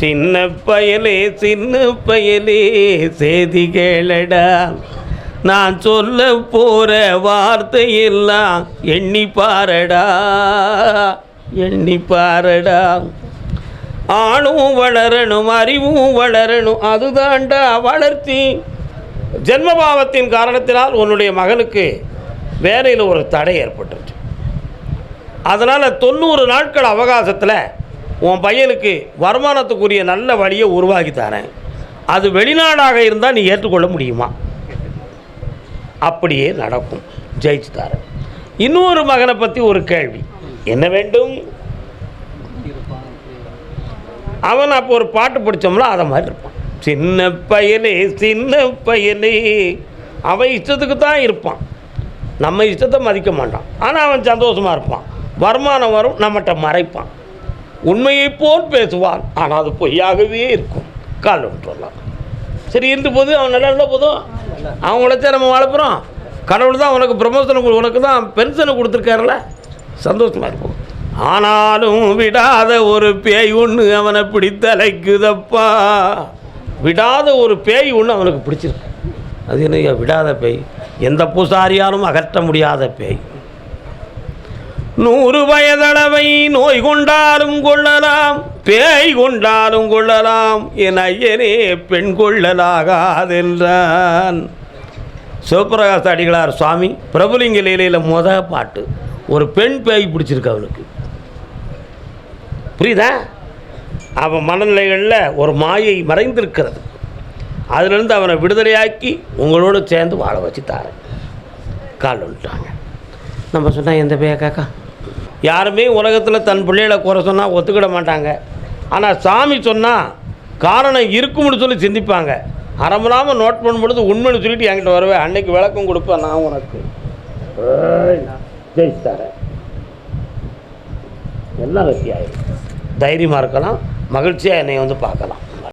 சின்ன பயலே சின்ன பயலே செய்தி கேளடா. நான் சொல்ல போற வார்த்தையெல்லாம் எண்ணி பாரடா எண்ணி பாரடா. ஆணும் வளரணும் அறிவும் வளரணும் அதுதான்டா வளர்ச்சி. ஜென்மபாவத்தின் காரணத்தினால் உன்னுடைய மகனுக்கு வேலையில் ஒரு தடை ஏற்பட்டுருச்சு அதனால் தொண்ணூறு நாட்கள் அவகாசத்தில் உன் பையனுக்கு வருமானத்துக்குரிய நல்ல வழியை உருவாக்கி தரேன். அது வெளிநாடாக இருந்தால் நீ ஏற்றுக்கொள்ள முடியுமா? அப்படியே நடக்கும். ஜெயிச்சு தரேன் இன்னொரு மகனை பற்றி ஒரு கேள்வி. என்ன வேண்டும்? அவன் அப்போ ஒரு பாட்டு பிடிச்சோம்னா அதை மாதிரி இருப்பான். சின்ன பையனே சின்ன பையனே. அவன் இஷ்டத்துக்கு தான் இருப்பான். நம்ம இஷ்டத்தை மதிக்க மாட்டான். ஆனால் அவன் சந்தோஷமாக இருப்பான். வருமானம் வரும் நம்மகிட்ட மறைப்பான். உண்மையை போல் பேசுவான். ஆனால் அது பொய்யாகவே இருக்கும். கால் விட்டுறலாம் சரி இருந்து போது அவன் நல்லா இருந்தால் போதும். அவன் உழைச்சா நம்ம வளர்ப்புறோம் கடவுள் தான் உனக்கு ப்ரமோஷனை உனக்கு தான் பென்ஷனை கொடுத்துருக்காருல சந்தோஷமாக இருக்கும் ஆனாலும் விடாத ஒரு பேய் ஒன்று அவனை பிடித்தலைக்குதப்பா விடாத ஒரு பேய் ஒன்று அவனுக்கு பிடிச்சிருக்கு. அது என்ன விடாத பேய்? எந்த பூசாரியாலும் அகற்ற முடியாத பேய். நூறு வயதளவை நோய் கொண்டாலும் கொள்ளலாம் பேய் கொண்டாலும் கொள்ளலாம் என் ஐயனே பெண் கொள்ளலாகாதென்றான். சிவபிரகாச அடிகளார் சுவாமி பிரபுலிங்க லீலையில் முத பாட்டு ஒரு பெண் பேய் பிடிச்சிருக்கு அவனுக்கு புரியுதா? அவன் மனநிலைகளில் ஒரு மாயை மறைந்திருக்கிறது. அதிலிருந்து அவனை விடுதலையாக்கி உங்களோடு சேர்ந்து வாழ வச்சு தாரேன் கால் வந்துட்டாங்க நம்ம சொன்னால் எந்த பேய காக்கா? யாருமே உலகத்தில் தன் பிள்ளைகளை குறை சொன்னால் ஒத்துக்கிட மாட்டாங்க. ஆனால் சாமி சொன்னால் காரணம் இருக்கும்னு சொல்லி சிந்திப்பாங்க. அறமலாமல் நோட் பண்ணும்பொழுது உண்மைன்னு சொல்லிட்டு என்கிட்ட வருவேன். அன்னைக்கு விளக்கம் கொடுப்பேன் நான் உனக்கு. ஏய், ஜெயிச்சு தரேன் எல்லாம் வெற்றி ஆயிடும் தைரியமாக இருக்கலாம். மகிழ்ச்சியாக என்னை வந்து பார்க்கலாம்.